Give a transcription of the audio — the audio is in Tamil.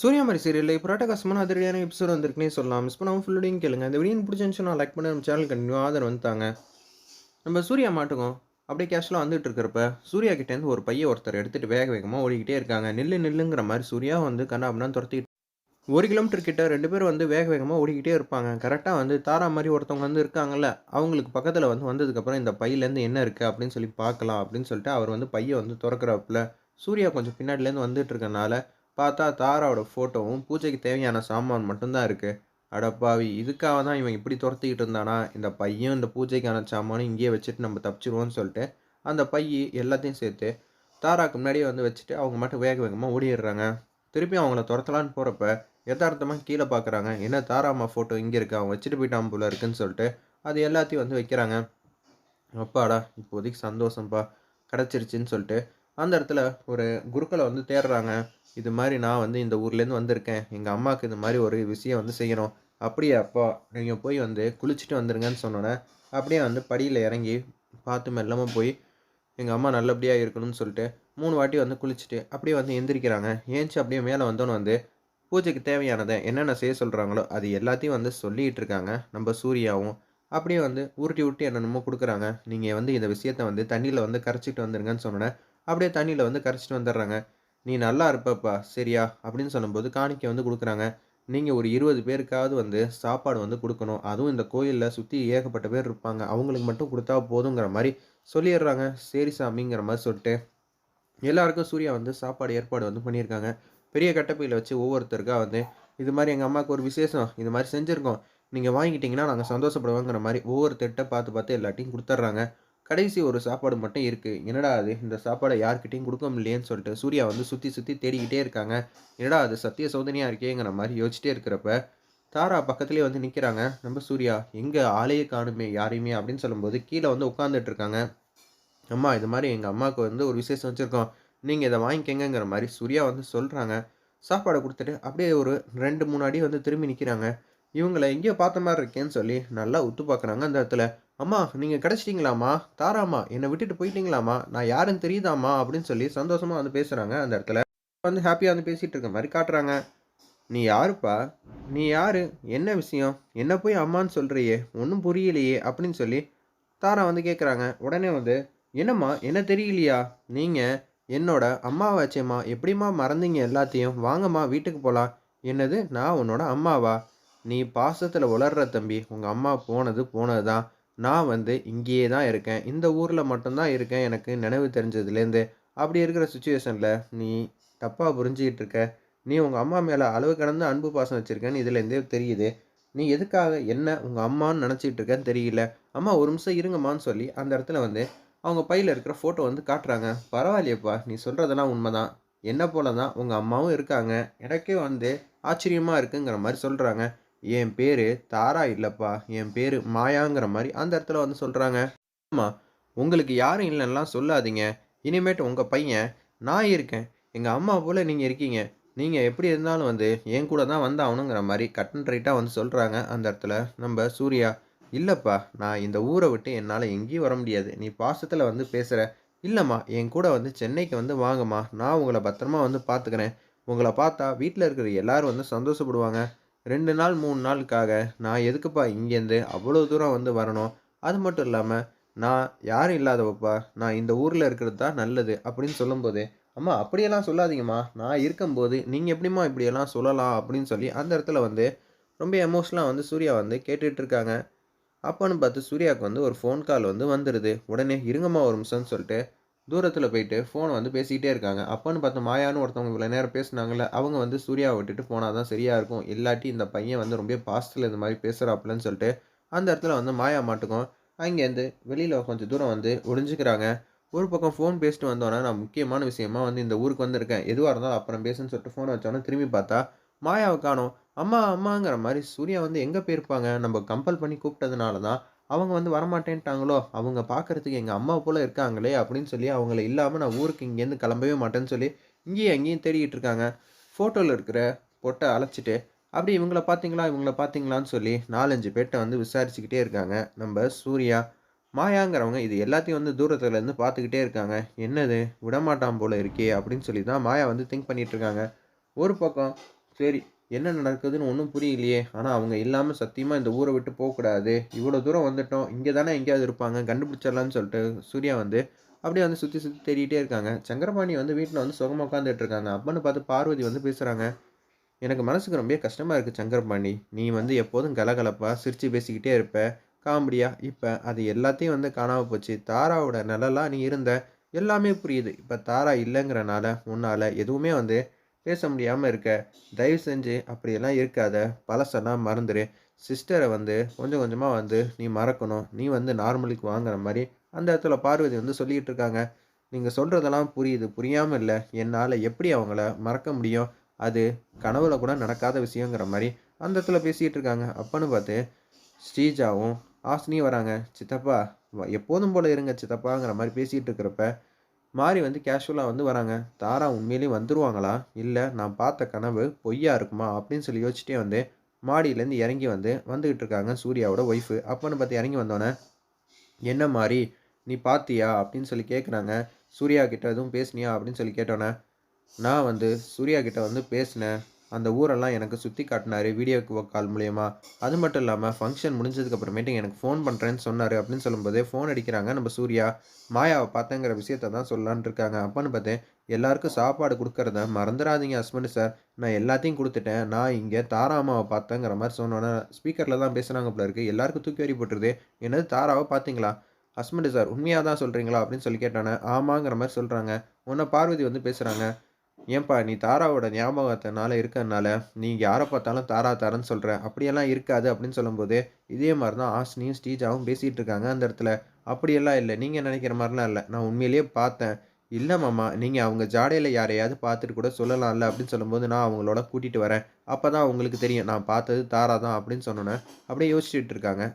சூர்யா மாதிரி சீரியலில் இப்போ ராட்டகாசமான அதிரடியான எபிசோட் வந்திருக்குன்னே சொல்லலாம். மிஸ் பண்ணாமல் ஃபுல்லோடையும் கேளுங்க. இந்த வீடியோ பிடிச்சிருந்துச்சுன்னா லைக் பண்ணி நம்ம சேனல் கண்டினியூ ஆதரவு வந்துட்டாங்க. நம்ம சூர்யா மாட்டுக்கும் அப்படியே கேஷுவலாக வந்துட்டு இருக்கிறப்ப சூர்யா கிட்டேருந்து ஒரு பைய ஒருத்தர் எடுத்துகிட்டு வேக வேகமாக ஓடிக்கிட்டே இருக்காங்க. நில்லு நில்லுங்கிற மாதிரி சூர்யா வந்து கண்ணாபின்னா துரத்திட்டு ஒரு கிலோமீட்டர் கிட்ட ரெண்டு பேரும் வந்து வேக வேகமாக ஓடிக்கிட்டே இருப்பாங்க. கரெக்டாக வந்து தாரா மாதிரி ஒருத்தவங்க வந்து இருக்காங்கல்ல அவங்களுக்கு பக்கத்தில் வந்து வந்ததுக்கப்புறம் இந்த பையிலேருந்து என்ன இருக்குது அப்படின்னு சொல்லி பார்க்கலாம் அப்படின்னு சொல்லிட்டு அவர் வந்து பையை வந்து திறக்கிறப்பில் சூர்யா கொஞ்சம் பின்னாடிலேருந்து வந்துட்டு இருக்கனால பார்த்தா தாராவோட ஃபோட்டோவும் பூஜைக்கு தேவையான சாமான் மட்டும்தான் இருக்குது அடப்பாவி இதுக்காக தான் இவன் இப்படி துரத்திக்கிட்டு இருந்தானா? இந்த பையன் இந்த பூஜைக்கான சாமானும் இங்கேயே வச்சுட்டு நம்ம தப்பிச்சிருவோம்னு சொல்லிட்டு அந்த பையை எல்லாத்தையும் சேர்த்து தாராக்கு முன்னாடியே வந்து வச்சுட்டு அவங்க மட்டும் வேக வேகமாக ஓடிடுறாங்க. திருப்பி அவங்கள துரத்தலான்னு போகிறப்ப யதார்த்தமாக கீழே பார்க்குறாங்க என்ன தாராம்மா ஃபோட்டோ இங்கே இருக்கு அவன் வச்சுட்டு போயிட்டான் போல இருக்குன்னு சொல்லிட்டு அது எல்லாத்தையும் வந்து வைக்கிறாங்க. அப்பாடா இப்போதைக்கு சந்தோஷம்ப்பா கிடச்சிருச்சின்னு சொல்லிட்டு அந்த இடத்துல ஒரு குருக்களை வந்து தேடுறாங்க. இது மாதிரி நான் வந்து இந்த ஊர்லேருந்து வந்திருக்கேன். எங்கள் அம்மாவுக்கு இது மாதிரி ஒரு விஷயம் வந்து செய்யணும். அப்படியே அப்பா நீங்கள் போய் வந்து குளிச்சுட்டு வந்துருங்கன்னு சொன்னோன்னே அப்படியே வந்து படியில் இறங்கி பார்த்து மெல்லமாக போய் எங்கள் அம்மா நல்லபடியாக இருக்கணும்னு சொல்லிட்டு மூணு வாட்டி வந்து குளிச்சுட்டு அப்படியே வந்து எந்திரிக்கிறாங்க. ஏன்ச்சு அப்படியே மேலே வந்தோன்னு வந்து பூஜைக்கு தேவையானதை என்னென்ன செய்ய சொல்கிறாங்களோ அது எல்லாத்தையும் வந்து சொல்லிகிட்டு இருக்காங்க. நம்ம சூர்யாவும் அப்படியே வந்து உருட்டி உருட்டி என்னென்னமோ கொடுக்குறாங்க. நீங்கள் வந்து இந்த விஷயத்த வந்து தண்ணியில் வந்து கரைச்சிட்டு வந்துருங்கன்னு சொன்னோன்னே அப்படியே தண்ணியில் வந்து கரைச்சிட்டு வந்துடுறாங்க. நீ நல்லா இருப்பப்பா சரியா? அப்படின்னு சொல்லும்போது காணிக்கை வந்து கொடுக்குறாங்க. நீங்கள் ஒரு இருபது பேருக்காவது வந்து சாப்பாடு வந்து கொடுக்கணும். அதுவும் இந்த கோயிலில் சுற்றி ஏகப்பட்ட பேர் இருப்பாங்க. அவங்களுக்கு மட்டும் கொடுத்தா போதுங்கிற மாதிரி சொல்லிடுறாங்க. சரி சாமிங்கிற மாதிரி சொல்லிட்டு எல்லாருக்கும் சூர்யா வந்து சாப்பாடு ஏற்பாடு வந்து பண்ணியிருக்காங்க. பெரிய கட்டப்பையில் வச்சு ஒவ்வொருத்தருக்கா வந்து இது மாதிரி எங்கள் அம்மாவுக்கு ஒரு விசேஷம். இது மாதிரி செஞ்சுருக்கோம். நீங்கள் வாங்கிட்டீங்கன்னா நாங்கள் சந்தோஷப்படுவோங்கிற மாதிரி ஒவ்வொருத்தர்கிட்ட பார்த்து பார்த்து எல்லாத்தையும் கொடுத்துட்றாங்க. கடைசி ஒரு சாப்பாடு மட்டும் இருக்குது என்னடா அது? இந்த சாப்பாடை யார்கிட்டையும் கொடுக்க முடியலையேன்னு சொல்லிட்டு சூர்யா வந்து சுற்றி சுற்றி தேடிக்கிட்டே இருக்காங்க. என்னடா அது? சத்திய சோதனையாக இருக்கேங்கிற மாதிரி யோசிச்சிட்டே இருக்கிறப்ப தாரா பக்கத்துலேயே வந்து நிற்கிறாங்க நம்ம சூர்யா எங்கே ஆளையே காணுமே யாரையுமே? அப்படின்னு சொல்லும்போது கீழே வந்து உட்காந்துட்டு இருக்காங்க. அம்மா இது மாதிரி எங்கள் அம்மாவுக்கு வந்து ஒரு விசேஷம் வச்சுருக்கோம். நீங்கள் இதை வாங்கிக்கங்கிற மாதிரி சூர்யா வந்து சொல்கிறாங்க சாப்பாடை கொடுத்துட்டு அப்படியே ஒரு ரெண்டு மூணு அடி வந்து திரும்பி நிற்கிறாங்க இவங்களை எங்கேயோ பார்த்த மாதிரி இருக்கேன்னு சொல்லி நல்லா உத்து பார்க்குறாங்க அந்த இடத்துல. அம்மா நீங்கள் கிடச்சிட்டிங்களாம்மா? தாராம்மா என்னை விட்டுட்டு போயிட்டீங்களாம்மா? நான் யாருன்னு தெரியுதாம்மா? அப்படின்னு சொல்லி சந்தோஷமாக வந்து பேசுகிறாங்க அந்த இடத்துல. வந்து ஹாப்பியாக வந்து பேசிகிட்டு இருக்க மாதிரி காட்டுறாங்க. நீ யாருப்பா? நீ யாரு? என்ன விஷயம்? என்ன போய் அம்மான்னு சொல்கிறியே ஒன்றும் புரியலையே அப்படின்னு சொல்லி தாரா வந்து கேட்குறாங்க உடனே வந்து என்னம்மா என்ன தெரியலையா? நீங்கள் என்னோட அம்மாவாச்சேம்மா? எப்படிம்மா மறந்தீங்க எல்லாத்தையும்? வாங்கம்மா வீட்டுக்கு போகலாம் என்னது? நான் உன்னோட அம்மாவா? நீ பாசத்தில் வளர்ற தம்பி. உங்கள் அம்மா போனது போனது தான் நான் வந்து இங்கேயே தான் இருக்கேன். இந்த ஊரில் மட்டும்தான் இருக்கேன். எனக்கு நினைவு தெரிஞ்சதுலேருந்து. அப்படி இருக்கிற சுச்சுவேஷனில் நீ தப்பாக புரிஞ்சிக்கிட்டு இருக்க. நீ உங்கள் அம்மா மேலே அளவு கடந்து அன்பு பாசம் வச்சுருக்கேன்னு இதுலேருந்தே தெரியுது. நீ எதுக்காக என்ன உங்கள் அம்மான்னு நினச்சிட்டு இருக்கேன்னு தெரியல. அம்மா ஒரு நிமிஷம் இருங்கம்மான்னு சொல்லி அந்த இடத்துல வந்து அவங்க பையில் இருக்கிற ஃபோட்டோ வந்து காட்டுறாங்க. பரவாயில்லையப்பா நீ சொல்கிறதெல்லாம் உண்மைதான். என்ன போல தான் உங்கள் அம்மாவும் இருக்காங்க. எனக்கே வந்து ஆச்சரியமாக இருக்குங்கிற மாதிரி சொல்கிறாங்க என் பேர் தாரா இல்லைப்பா என் பேர் மாயாங்கிற மாதிரி அந்த இடத்துல வந்து சொல்கிறாங்க ஆமாம் உங்களுக்கு யாரும் இல்லைன்னா சொல்லாதீங்க. இனிமேட்டு உங்கள் பையன் நான் இருக்கேன். எங்கள் அம்மா போல் நீங்கள் இருக்கீங்க. நீங்கள் எப்படி இருந்தாலும் வந்து என் கூட தான் வந்தாகணுங்கிற மாதிரி கட்டன் ரைட்டாக வந்து சொல்கிறாங்க அந்த இடத்துல. நம்ம சூர்யா இல்லைப்பா நான் இந்த ஊரை விட்டு என்னால் எங்கேயும் வர முடியாது. நீ பாசத்தில் வந்து பேசுகிற இல்லைம்மா என் கூட வந்து சென்னைக்கு வந்து வாங்கம்மா. நான் உங்களை பத்திரமா வந்து பார்த்துக்கிறேன் உங்களை பார்த்தா வீட்டில் இருக்கிற எல்லாரும் வந்து சந்தோஷப்படுவாங்க. ரெண்டு நாள் மூணு நாளுக்காக நான் எதுக்குப்பா இங்கேருந்து அவ்வளோ தூரம் வந்து வரணும்? அது மட்டும் இல்லாமல் நான் யாரும் இல்லாதவப்பா நான் இந்த ஊரில் இருக்கிறது தான் நல்லது அப்படின்னு சொல்லும்போது அம்மா அப்படியெல்லாம் சொல்லாதீங்கம்மா. நான் இருக்கும்போது நீங்கள் எப்படிம்மா இப்படியெல்லாம் சொல்லலாம்? அப்படின்னு சொல்லி அந்த இடத்துல வந்து ரொம்ப எமோஷனலாக வந்து சூர்யா வந்து கேட்டுட்ருக்காங்க அப்போன்னு பார்த்து சூர்யாவுக்கு வந்து ஒரு ஃபோன் கால் வந்து வந்துடுது உடனே இருங்கம்மா ஒரு நிமிஷம்னு சொல்லிட்டு தூரத்தில் போயிட்டு ஃபோனை வந்து பேசிக்கிட்டே இருக்காங்க. அப்போன்னு பார்த்து மாயான்னு ஒருத்தவங்க இவ்வளோ நேரம் பேசுனாங்கல்ல அவங்க வந்து சூர்யாவை விட்டுட்டு போனால் தான் சரியாக இருக்கும். இல்லாட்டி இந்த பையன் வந்து ரொம்ப பாஸ்டில் இந்த மாதிரி பேசுகிறாப்புலன்னு சொல்லிட்டு அந்த இடத்துல வந்து மாயா மாட்டுக்கும். அங்கேருந்து வெளியில் கொஞ்சம் தூரம் வந்து ஒளிஞ்சுக்கிறாங்க. ஒரு பக்கம் ஃபோன் பேசிட்டு வந்தோன்னே நான் முக்கியமான விஷயமா வந்து இந்த ஊருக்கு வந்திருக்கேன். எதுவாக இருந்தாலும் அப்புறம் பேசுன்னு சொல்லிட்டு ஃபோனை வச்சோன்னே திரும்பி பார்த்தா மாயாவை காணோம். அம்மா அம்மாங்கிற மாதிரி சூர்யா வந்து எங்கே போயிருப்பாங்க? நம்ம கம்பல் பண்ணி கூப்பிட்டதுனால தான் அவங்க வந்து வரமாட்டேன்ட்டாங்களோ? அவங்க பார்க்குறதுக்கு எங்கள் அம்மா போல் இருக்காங்களே அப்படின்னு சொல்லி அவங்கள இல்லாமல் நான் ஊருக்கு இங்கேருந்து கிளம்பவே மாட்டேன்னு சொல்லி இங்கேயும் அங்கேயும் தேடிக்கிட்டு இருக்காங்க. ஃபோட்டோவில் இருக்கிற பொட்டை அழைச்சிட்டு அப்படி இவங்கள பார்த்தீங்களா இவங்கள பார்த்தீங்களான்னு சொல்லி நாலஞ்சு பேர்கிட்ட வந்து விசாரிச்சுக்கிட்டே இருக்காங்க. நம்ம சூர்யா மாயாங்கிறவங்க இது எல்லாத்தையும் வந்து தூரத்துலேருந்து பார்த்துக்கிட்டே இருக்காங்க. என்னது? விடமாட்டான் போல் இருக்கே அப்படின்னு சொல்லி தான் மாயா வந்து திங்க் பண்ணிகிட்ருக்காங்க ஒரு பக்கம் சரி என்ன நடக்குதுன்னு ஒன்றும் புரியலையே. ஆனால் அவங்க இல்லாமல் சத்தியமாக இந்த ஊரை விட்டு போகக்கூடாது. இவ்வளோ தூரம் வந்துட்டோம். இங்கே தானே எங்கேயாவது இருப்பாங்க. கண்டுபிடிச்சிடலான்னு சொல்லிட்டு சூர்யா வந்து அப்படியே வந்து சுற்றி சுற்றி தேடிட்டே இருக்காங்க. சங்கரபாணி வந்து வீட்டில் வந்து சுகமாக உட்காந்துட்டு இருக்காங்க. அப்பன்னு பார்த்து பார்வதி வந்து பேசுகிறாங்க எனக்கு மனசுக்கு ரொம்ப கஷ்டமாக இருக்குது சங்கரபாணி. நீ வந்து எப்போதும் கலகலப்பாக சிரித்து பேசிக்கிட்டே இருப்ப. காமெடியாக இப்போ அது எல்லாத்தையும் வந்து காணாமல் போச்சு. தாராவோட நிழலாக நீ இருந்த. எல்லாமே புரியுது. இப்போ தாரா இல்லைங்கிறனால உன்னால் எதுவுமே வந்து பேச முடியாமல் இருக்க. தயவு செஞ்சு அப்படியெல்லாம் இருக்காத. பழசெல்லாம் மறந்துடு சிஸ்டரை வந்து கொஞ்சம் கொஞ்சமாக வந்து நீ மறக்கணும். நீ வந்து நார்மலுக்கு வாங்குற மாதிரி அந்த இடத்துல பார்வதி வந்து சொல்லிக்கிட்டு இருக்காங்க. நீங்கள் சொல்கிறதெல்லாம் புரியுது. புரியாமல் இல்லை. என்னால் எப்படி அவங்கள மறக்க முடியும்? அது கனவுல கூட நடக்காத விஷயங்கிற மாதிரி அந்த இடத்துல பேசிகிட்டு இருக்காங்க. அப்பன்னு பார்த்து ஸ்ரீஜாவும் ஆசினியும் வராங்க. சித்தப்பா எப்போதும் போல் இருங்க சித்தப்பாங்கிற மாதிரி பேசிகிட்டு இருக்கிறப்ப மாறி வந்து கேஷுவலாக வந்து வராங்க. தாரா உண்மையிலேயே வந்துருவாங்களா? இல்லை நான் பார்த்த கனவு பொய்யா இருக்குமா? அப்படின்னு சொல்லி யோசிச்சுட்டே வந்து மாடியிலேருந்து இறங்கி வந்து வந்துக்கிட்டு இருக்காங்க சூர்யாவோட ஒய்ஃபு அப்பன்னு பார்த்து இறங்கி வந்தோன்னே என்ன மாதிரி நீ பார்த்தியா? அப்படின்னு சொல்லி கேட்குறாங்க சூர்யா கிட்ட எதுவும் பேசுனியா? அப்படின்னு சொல்லி கேட்டோன்னே நான் வந்து சூர்யா கிட்ட வந்து பேசினேன். அந்த ஊரெல்லாம் எனக்கு சுற்றி காட்டினாரு வீடியோ கால் மூலயமா. அது மட்டும் இல்லாமல் ஃபங்க்ஷன் முடிஞ்சதுக்கப்புறமேட்டு எனக்கு ஃபோன் பண்ணுறேன்னு சொன்னார் அப்படின்னு சொல்லும்போது ஃபோன் அடிக்கிறாங்க. நம்ம சூர்யா மாயாவை பார்த்தேங்கிற விஷயத்த தான் சொல்லலான் இருக்காங்க. அப்போன்னு பார்த்தேன் எல்லாருக்கும் சாப்பாடு கொடுக்கறத மறந்துடாதீங்க ஹஸ்பண்டு சார் நான் எல்லாத்தையும் கொடுத்துட்டேன். நான் இங்கே தாராமாவை பார்த்தேங்கிற மாதிரி சொன்னோன்னே ஸ்பீக்கரில் தான் பேசுகிறாங்க போல இருக்குது எல்லாருக்கும் தூக்கி வரி போட்டுருது என்னது தாராவை பார்த்தீங்களா? ஹஸ்பண்டு சார் உண்மையாக தான் சொல்கிறீங்களா அப்படின்னு சொல்லி கேட்டானே ஆமாங்கிற மாதிரி சொல்கிறாங்க உன்னை பார்வதி வந்து பேசுகிறாங்க ஏன்பா நீ தாராவோட ஞாபகத்தினால இருக்கறனால நீ யாரை பார்த்தாலும் தாரா தாரன்னு சொல்கிற அப்படியெல்லாம் இருக்காது அப்படின்னு சொல்லும்போது இதே மாதிரி தான் ஆஸ்னியும் ஸ்டீஜாவும் பேசிகிட்டு இருக்காங்க அந்த இடத்துல. அப்படியெல்லாம் இல்லை. நீங்கள் நினைக்கிற மாதிரிலாம் இல்லை. நான் உண்மையிலேயே பார்த்தேன். இல்லை மாமா நீங்கள் அவங்க ஜாடையில் யாரையாவது பார்த்துட்டு கூட சொல்லலாம்ல அப்படின்னு சொல்லும்போது நான் அவங்களோட கூட்டிகிட்டு வரேன். அப்போ தான் உங்களுக்கு தெரியும். நான் பார்த்தது தாரா தான் அப்படின்னு சொன்னோன்னே அப்படியே யோசிச்சுட்டு இருக்காங்க.